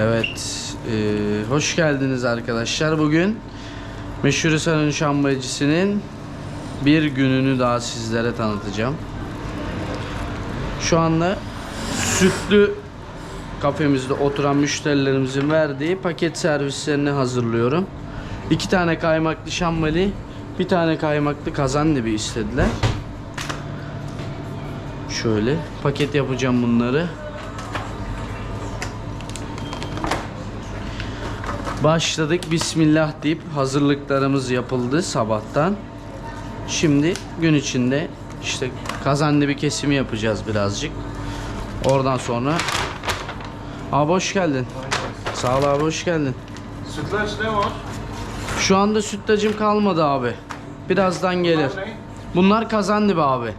Evet, e, hoş geldiniz arkadaşlar. Bugün Meşhur Hisar'ın şambayıcısının bir gününü daha sizlere tanıtacağım. Şu anda sütlü kafemizde oturan müşterilerimizin verdiği paket servislerini hazırlıyorum. İki tane kaymaklı şambali, bir tane kaymaklı kazandibi istediler. Şöyle paket yapacağım bunları. Başladık Bismillah deyip hazırlıklarımız yapıldı sabahtan. Şimdi gün içinde işte kazandibi kesimi yapacağız birazcık. Oradan sonra Abi hoş geldin. Sağ ol abi hoş geldin. Sütlaç ne var? Şu anda sütlacım kalmadı abi. Birazdan gelir. Bunlar ne? Bunlar kazandibi abi.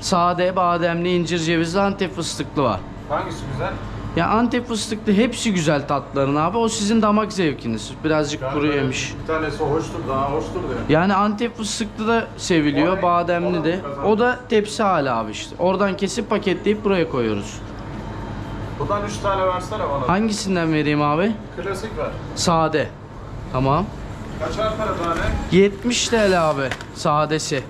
Sade, bademli, incir cevizli, antep fıstıklı var. Hangisi güzel? Ya antep fıstıklı hepsi güzel tatların abi. O sizin damak zevkiniz. Birazcık kuru böyle yemiş. Bir tanesi hoştur, daha hoştur diyor. Yani antep fıstıklı da seviliyor, O ne? bademli de. da O da tepsi hali abi işte. Oradan kesip paketleyip buraya koyuyoruz. Buradan 3 tane versene bana. Hangisinden vereyim abi? Klasik ver. Sade. Tamam. Kaçar para tane? 70 TL abi sadesi.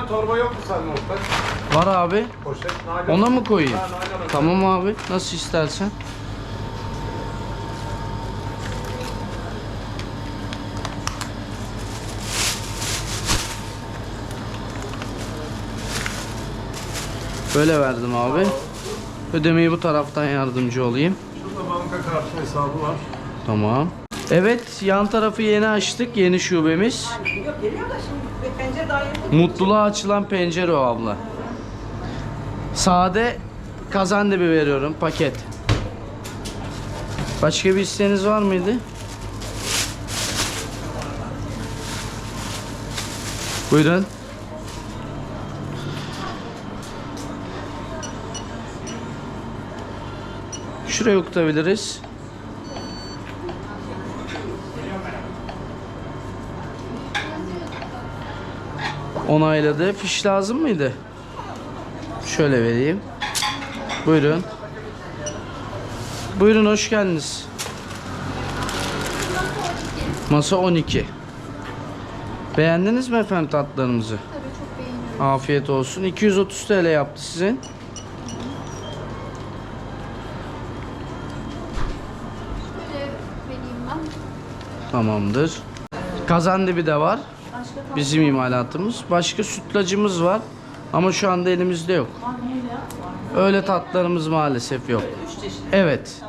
Normal torba yok mu sende Oktay? Var abi. Poşet, naylon. Ona mı koyayım? Ha, naylon. Tamam abi. Nasıl istersen. Böyle verdim abi. Ödemeyi bu taraftan yardımcı olayım. Şurada banka kartı hesabı var. Tamam. Evet, yan tarafı yeni açtık. Yeni şubemiz. Yok geliyor da şimdi. Mutluluğa açılan pencere o abla. Sade kazandibi veriyorum paket. Başka bir isteğiniz var mıydı? Buyurun. Şuraya okutabiliriz. Onayladı. Fiş lazım mıydı? Şöyle vereyim. Buyurun. Buyurun hoş geldiniz. Masa 12. Beğendiniz mi efendim tatlarımızı? Tabii çok beğeniyorum. Afiyet olsun. 230 TL yaptı sizin. Tamamdır. Kazandibi de var. Bizim imalatımız. Başka sütlacımız var. Ama şu anda elimizde yok. Öyle tatlarımız maalesef yok. Evet.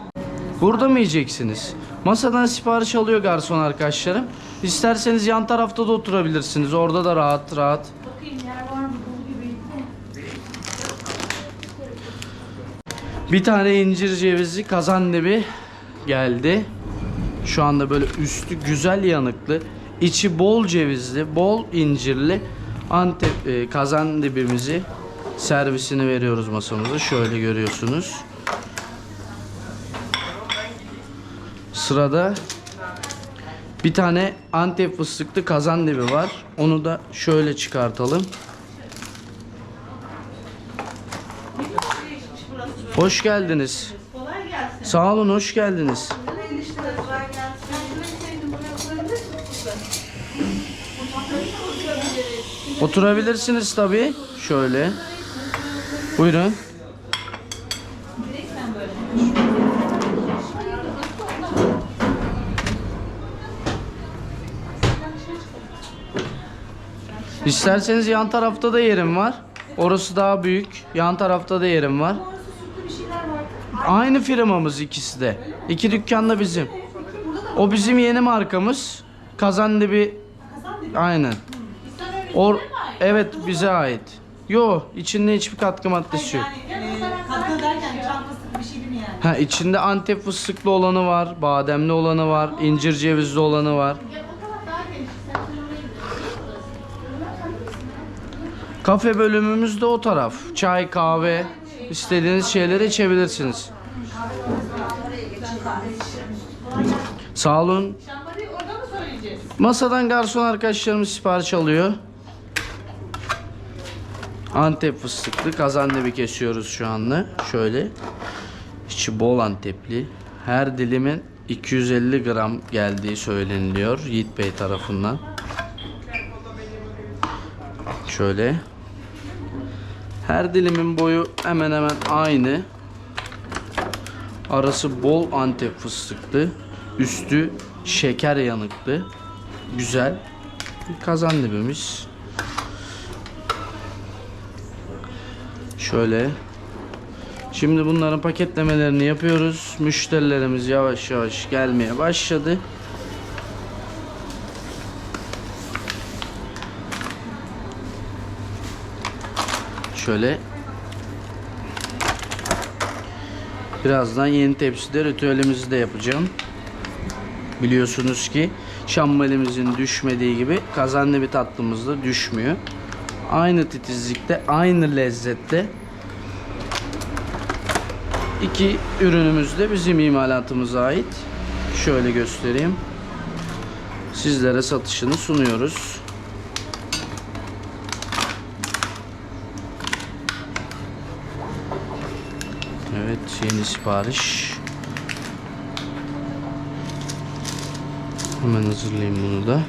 Burada mı yiyeceksiniz? Masadan sipariş alıyor garson arkadaşlarım. İsterseniz yan tarafta da oturabilirsiniz. Orada da rahat rahat. Bir tane incir cevizi kazandibi geldi. Şu anda böyle üstü güzel yanıklı, içi bol cevizli, bol incirli Antep e, kazandibimizi servisini veriyoruz masamıza. Şöyle görüyorsunuz. Sırada bir tane Antep fıstıklı kazandibi var. Onu da şöyle çıkartalım. Hoş geldiniz. Sağ olun, hoş geldiniz. Oturabilirsiniz tabii. Şöyle. Buyurun. İsterseniz yan tarafta da yerim var. Orası daha büyük. Yan tarafta da yerim var. Aynı firmamız ikisi de. İki dükkan da bizim. O bizim yeni markamız. Kazandibi. Aynen. Or evet bize ait. Yo içinde hiçbir katkı maddesi yok. E, katkı derken çantası bir şey değil mi yani? Ha içinde antep fıstıklı olanı var, bademli olanı var, incir cevizli olanı var. Kafe bölümümüz de o taraf. Çay, kahve, istediğiniz şeyleri içebilirsiniz. Sağ olun. Masadan garson arkadaşlarımız sipariş alıyor. Antep fıstıklı kazandibi kesiyoruz şu anda. Şöyle. İçi bol antepli. Her dilimin 250 gram geldiği söyleniliyor Yiğit Bey tarafından. Şöyle. Her dilimin boyu hemen hemen aynı. Arası bol antep fıstıklı. Üstü şeker yanıklı. Güzel. Bir kazan Şöyle. Şimdi bunların paketlemelerini yapıyoruz. Müşterilerimiz yavaş yavaş gelmeye başladı. Şöyle Birazdan yeni tepside ritüelimizi de yapacağım. Biliyorsunuz ki şambalimizin düşmediği gibi kazanlı bir tatlımız da düşmüyor. Aynı titizlikte, aynı lezzette iki ürünümüz de bizim imalatımıza ait. Şöyle göstereyim. Sizlere satışını sunuyoruz. Evet yeni sipariş. Hemen hazırlayayım bunu da.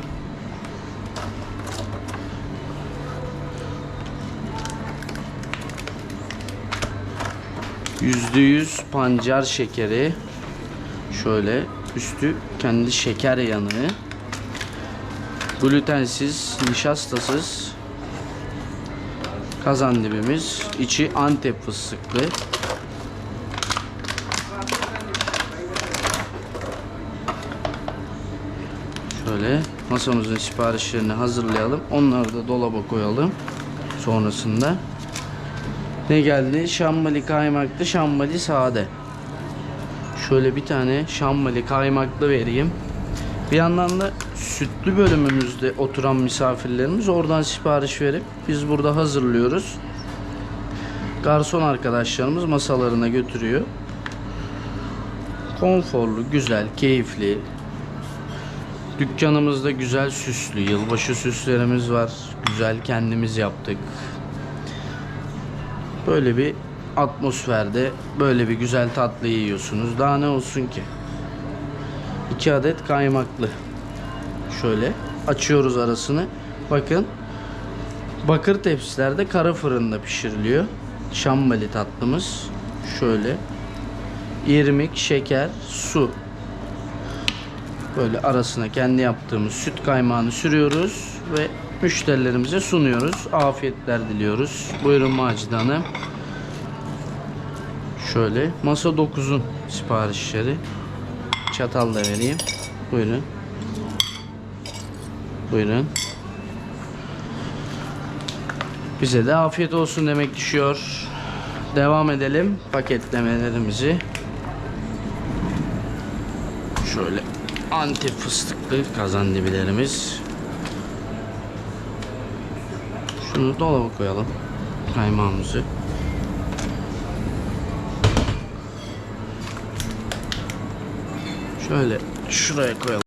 Yüzde yüz pancar şekeri. Şöyle üstü kendi şeker yanığı. Glutensiz, nişastasız kazandibimiz. içi antep fıstıklı. Şöyle masamızın siparişlerini hazırlayalım. Onları da dolaba koyalım. Sonrasında ne geldi? Şambali kaymaklı, şambali sade. Şöyle bir tane şambali kaymaklı vereyim. Bir yandan da sütlü bölümümüzde oturan misafirlerimiz oradan sipariş verip biz burada hazırlıyoruz. Garson arkadaşlarımız masalarına götürüyor. Konforlu, güzel, keyifli, Dükkanımızda güzel süslü, yılbaşı süslerimiz var. Güzel kendimiz yaptık. Böyle bir atmosferde böyle bir güzel tatlı yiyorsunuz. Daha ne olsun ki? 2 adet kaymaklı. Şöyle açıyoruz arasını. Bakın. Bakır tepsilerde kara fırında pişiriliyor. Şambali tatlımız. Şöyle. İrmik, şeker, su. Böyle arasına kendi yaptığımız süt kaymağını sürüyoruz ve müşterilerimize sunuyoruz. Afiyetler diliyoruz. Buyurun Macide Hanım. Şöyle masa 9'un siparişleri. Çatal da vereyim. Buyurun. Buyurun. Bize de afiyet olsun demek düşüyor. Devam edelim paketlemelerimizi. Şöyle antep fıstıklı kazandibilerimiz. Şunu dolaba koyalım. Kaymağımızı. Şöyle şuraya koyalım.